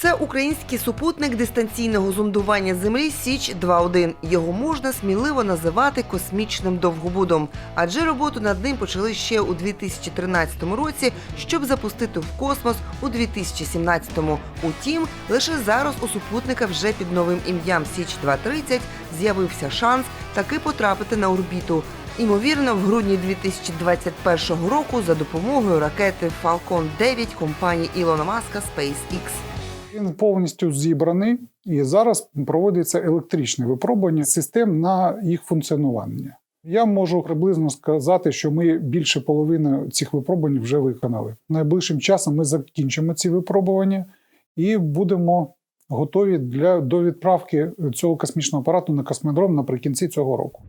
Це український супутник дистанційного зондування Землі Січ 2.1. Його можна сміливо називати космічним довгобудом, адже роботу над ним почали ще у 2013 році, щоб запустити в космос у 2017-му. Утім, лише зараз у супутника вже під новим ім'ям Січ 230 з'явився шанс таки потрапити на орбіту. Імовірно, в грудні 2021 року за допомогою ракети Falcon 9 компанії Ілона Маска SpaceX. Він повністю зібраний і зараз проводиться електричне випробування систем на їх функціонування. Я можу приблизно сказати, що ми більше половини цих випробувань вже виконали. Найближчим часом ми закінчимо ці випробування і будемо готові для до відправки цього космічного апарату на космодром наприкінці цього року.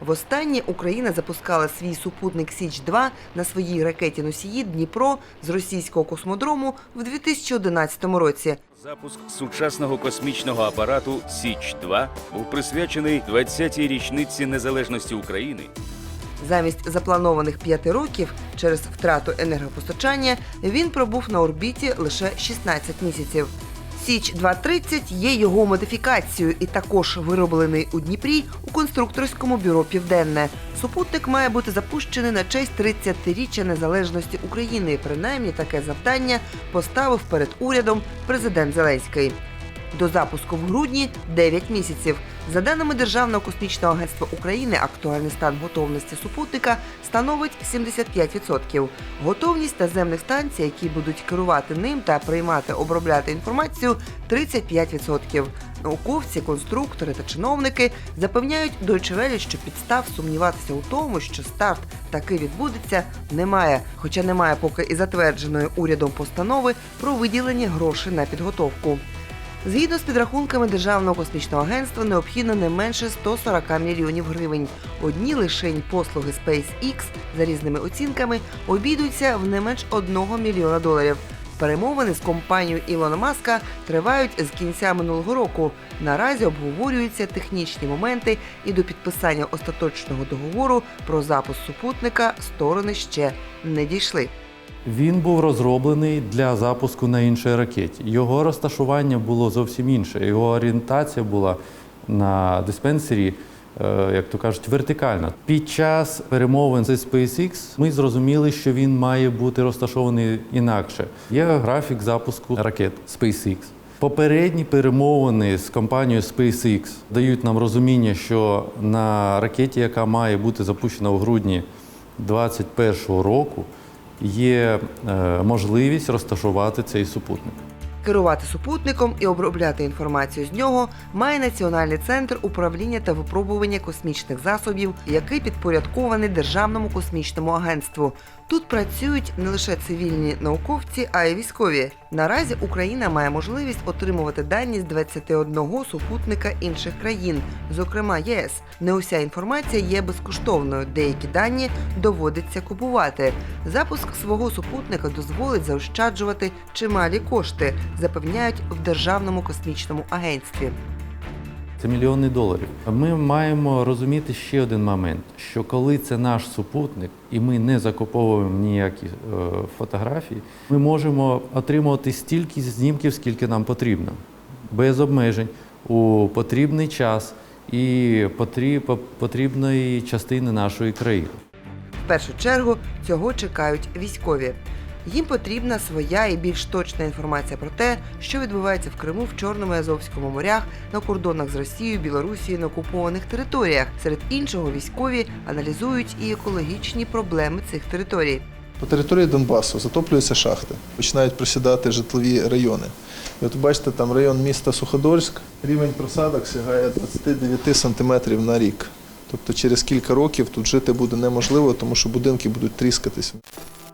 Востаннє Україна запускала свій супутник Січ 2 на своїй ракеті носії Дніпро з російського космодрому в 2011 році. Запуск сучасного космічного апарату Січ 2 був присвячений 20-й річниці незалежності України Замість запланованих п'яти років через втрату енергопостачання він пробув на орбіті лише 16 місяців. Січ 230 є його модифікацією і також вироблений у Дніпрі у конструкторському бюро Південне. Супутник має бути запущений на честь 30-річчя незалежності України. Принаймні таке завдання поставив перед урядом президент Зеленський. До запуску в грудні 9 місяців. За даними Державного космічного агентства України, актуальний стан готовності супутника становить 75%. Готовність наземних станцій, які будуть керувати ним та приймати обробляти інформацію, 35%. Науковці, конструктори та чиновники запевняють Deutsche Welle, що підстав сумніватися у тому, що старт таки відбудеться, немає, хоча немає поки і затвердженої урядом постанови про виділення грошей на підготовку. Згідно з підрахунками Державного космічного агентства, необхідно не менше 140 мільйонів гривень. Одні лишень послуги SpaceX за різними оцінками обійдуться в не менш 1 мільйона доларів. Перемовини з компанією Ілона Маска тривають з кінця минулого року. Наразі обговорюються технічні моменти, і до підписання остаточного договору про запуск супутника сторони ще не дійшли. Він був розроблений для запуску на іншій ракеті. Його розташування було зовсім інше. Його орієнтація була на диспенсері, е, як то кажуть, вертикальна. Під час перемовин зі SpaceX ми зрозуміли, що він має бути розташований інакше. Є графік запуску ракет SpaceX. Попередні перемовини з компанією SpaceX дають нам розуміння, що на ракеті, яка має бути запущена у грудні 2021 року, є е, можливість розташувати цей супутник. Керувати супутником і обробляти інформацію з нього має Національний центр управління та випробування космічних засобів, який підпорядкований Державному космічному агентству. Тут працюють не лише цивільні науковці, а й військові. Наразі Україна має можливість отримувати дані з 21 супутника інших країн, зокрема ЄС. Не уся інформація є безкоштовною. Деякі дані доводиться купувати. Запуск свого супутника дозволить заощаджувати чималі кошти, запевняють в Державному космічному агентстві. Це мільйони доларів. Ми маємо розуміти ще один момент: що коли це наш супутник, і ми не закуповуємо ніякі е, фотографії, ми можемо отримувати стільки знімків, скільки нам потрібно, без обмежень у потрібний час і потріб, потрібної частини нашої країни. В першу чергу цього чекають військові. Їм потрібна своя і більш точна інформація про те, що відбувається в Криму, в Чорному і Азовському морях, на кордонах з Росією, Білорусією, на окупованих територіях. Серед іншого, військові аналізують і екологічні проблеми цих територій. По території Донбасу затоплюються шахти, починають просідати житлові райони. І от бачите, там район міста Суходольськ, рівень просадок сягає 29 сантиметрів на рік. Тобто через кілька років тут жити буде неможливо, тому що будинки будуть тріскатися.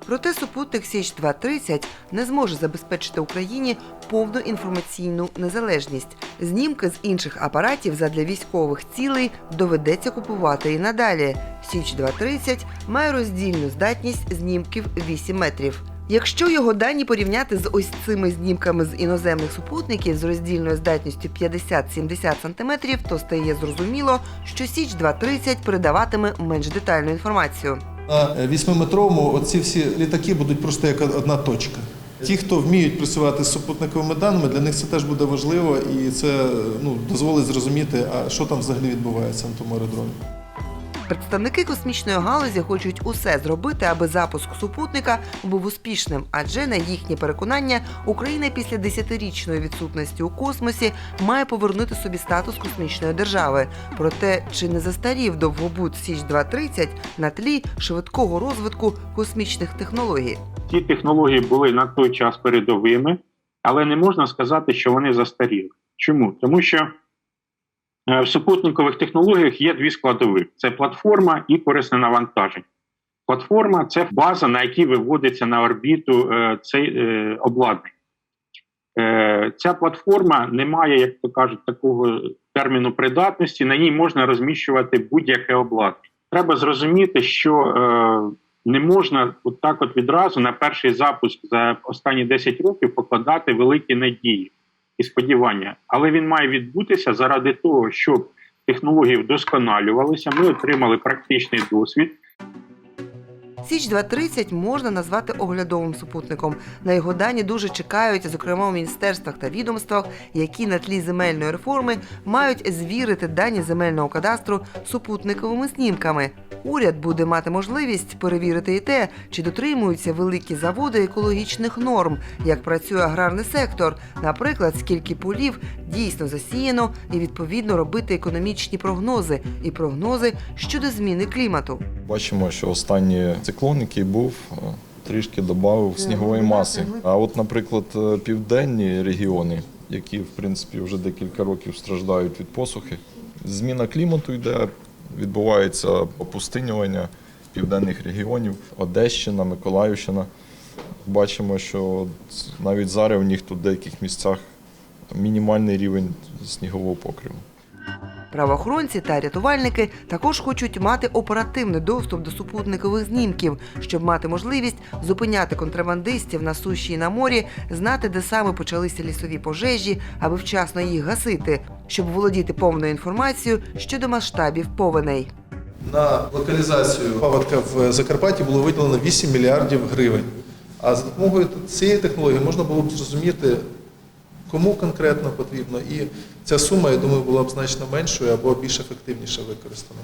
Проте супутник Січ 230 не зможе забезпечити Україні повну інформаційну незалежність. Знімки з інших апаратів задля військових цілей доведеться купувати і надалі. Січ 230 має роздільну здатність знімків 8 метрів. Якщо його дані порівняти з ось цими знімками з іноземних супутників з роздільною здатністю 50-70 см, то стає зрозуміло, що Січ 230 передаватиме менш детальну інформацію. На 8-метровому оці всі літаки будуть просто як одна точка. Ті, хто вміють працювати з супутниковими даними, для них це теж буде важливо і це ну, дозволить зрозуміти, а що там взагалі відбувається на тому аеродромі. Представники космічної галузі хочуть усе зробити, аби запуск супутника був успішним, адже на їхнє переконання Україна після десятирічної відсутності у космосі має повернути собі статус космічної держави. Проте чи не застарів довгобуд Січ 230 на тлі швидкого розвитку космічних технологій? ті технології були на той час передовими, але не можна сказати, що вони застаріли. Чому? Тому що в супутникових технологіях є дві складові: це платформа і корисне навантаження. Платформа це база, на якій виводиться на орбіту е, цей е, обладнання. Е, Ця платформа не має, як то кажуть, такого терміну придатності, на ній можна розміщувати будь-яке обладнання. Треба зрозуміти, що е, не можна от так от відразу на перший запуск за останні 10 років покладати великі надії і сподівання, але він має відбутися заради того, щоб технології вдосконалювалися. Ми отримали практичний досвід. Січ 230 можна назвати оглядовим супутником. На його дані дуже чекають, зокрема у міністерствах та відомствах, які на тлі земельної реформи мають звірити дані земельного кадастру супутниковими снімками. Уряд буде мати можливість перевірити і те, чи дотримуються великі заводи екологічних норм, як працює аграрний сектор, наприклад, скільки полів дійсно засіяно, і відповідно робити економічні прогнози і прогнози щодо зміни клімату. Бачимо, що останній циклон, який був, е, трішки додав снігової маси. А от, наприклад, е, південні регіони, які в принципі вже декілька років страждають від посухи, зміна клімату йде, відбувається опустинювання південних регіонів, Одещина, Миколаївщина. Бачимо, що навіть зараз у них тут в деяких місцях мінімальний рівень снігового покриву. Правоохоронці та рятувальники також хочуть мати оперативний доступ до супутникових знімків, щоб мати можливість зупиняти контрабандистів на суші і на морі, знати, де саме почалися лісові пожежі, аби вчасно їх гасити, щоб володіти повною інформацією щодо масштабів повеней. На локалізацію паводка в Закарпатті було виділено 8 мільярдів гривень. А за допомогою цієї технології можна було б зрозуміти, кому конкретно потрібно. І ця сума, я думаю, була б значно меншою або більш ефективніше використана.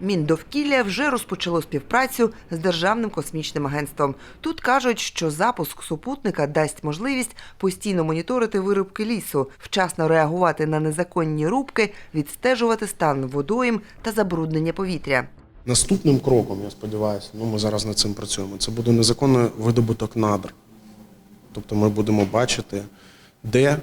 Міндовкілля вже розпочало співпрацю з Державним космічним агентством. Тут кажуть, що запуск супутника дасть можливість постійно моніторити вирубки лісу, вчасно реагувати на незаконні рубки, відстежувати стан водойм та забруднення повітря. Наступним кроком, я сподіваюся, ну ми зараз над цим працюємо. Це буде незаконний видобуток надр. Тобто ми будемо бачити, де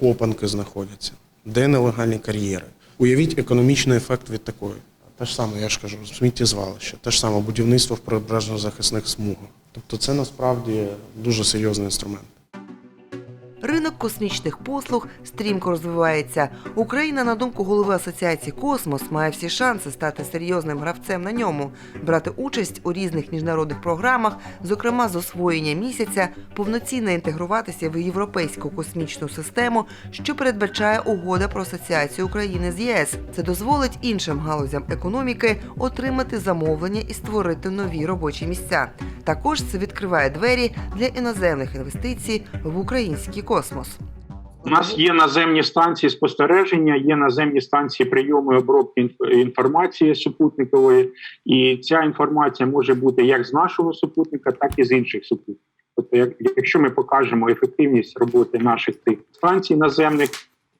копанки знаходяться, де нелегальні кар'єри. Уявіть економічний ефект від такої. Те ж саме, я ж кажу, сміттєзвалище, те ж саме будівництво в прибережно-захисних смугах. Тобто це насправді дуже серйозний інструмент. Ринок космічних послуг стрімко розвивається. Україна, на думку голови асоціації Космос, має всі шанси стати серйозним гравцем на ньому, брати участь у різних міжнародних програмах, зокрема з освоєння місяця, повноцінно інтегруватися в європейську космічну систему, що передбачає угода про асоціацію України з ЄС. Це дозволить іншим галузям економіки отримати замовлення і створити нові робочі місця. Також це відкриває двері для іноземних інвестицій в український космос. У нас є наземні станції спостереження, є наземні станції прийому і обробки інформації супутникової, і ця інформація може бути як з нашого супутника, так і з інших супутників. Тобто, якщо ми покажемо ефективність роботи наших тих станцій наземних,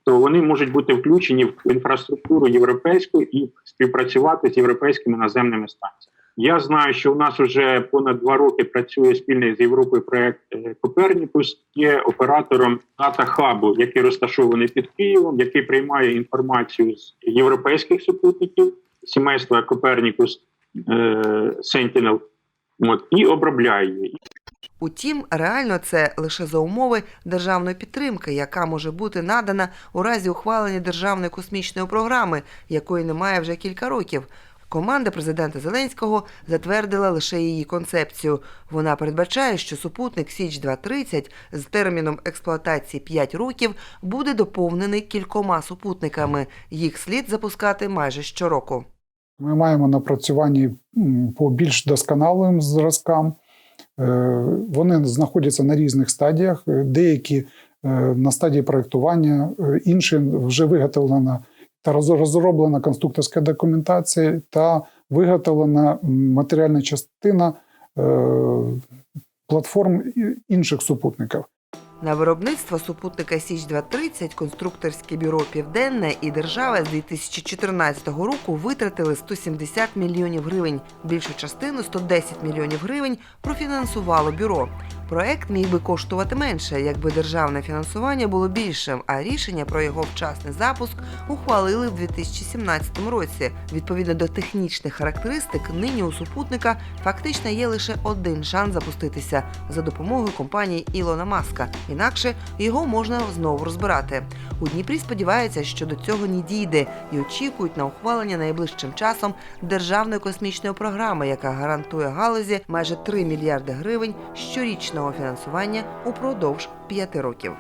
то вони можуть бути включені в інфраструктуру європейську і співпрацювати з європейськими наземними станціями. Я знаю, що у нас вже понад два роки працює спільний з Європою проект е, Копернікус. Є оператором дата хабу, який розташований під Києвом, який приймає інформацію з європейських супутників сімейства Копернікус Sentinel, от, і обробляє її. Утім, реально це лише за умови державної підтримки, яка може бути надана у разі ухвалення державної космічної програми, якої немає вже кілька років. Команда президента Зеленського затвердила лише її концепцію. Вона передбачає, що супутник Січ 230 з терміном експлуатації 5 років буде доповнений кількома супутниками. Їх слід запускати майже щороку. Ми маємо напрацювання по більш досконалим зразкам. Е, Вони знаходяться на різних стадіях, деякі е, на стадії проєктування, е, інші вже виготовлена та розроблена конструкторська документація та виготовлена матеріальна частина е, платформ інших супутників. На виробництво супутника Січ 230 конструкторське бюро Південне і держава з 2014 року витратили 170 мільйонів гривень. Більшу частину 110 мільйонів гривень профінансувало бюро. Проект міг би коштувати менше, якби державне фінансування було більшим, а рішення про його вчасний запуск ухвалили в 2017 році. Відповідно до технічних характеристик, нині у супутника фактично є лише один шанс запуститися за допомогою компанії Ілона Маска. Інакше його можна знову розбирати. У Дніпрі сподіваються, що до цього не дійде і очікують на ухвалення найближчим часом державної космічної програми, яка гарантує галузі майже 3 мільярди гривень щорічного фінансування упродовж п'яти років.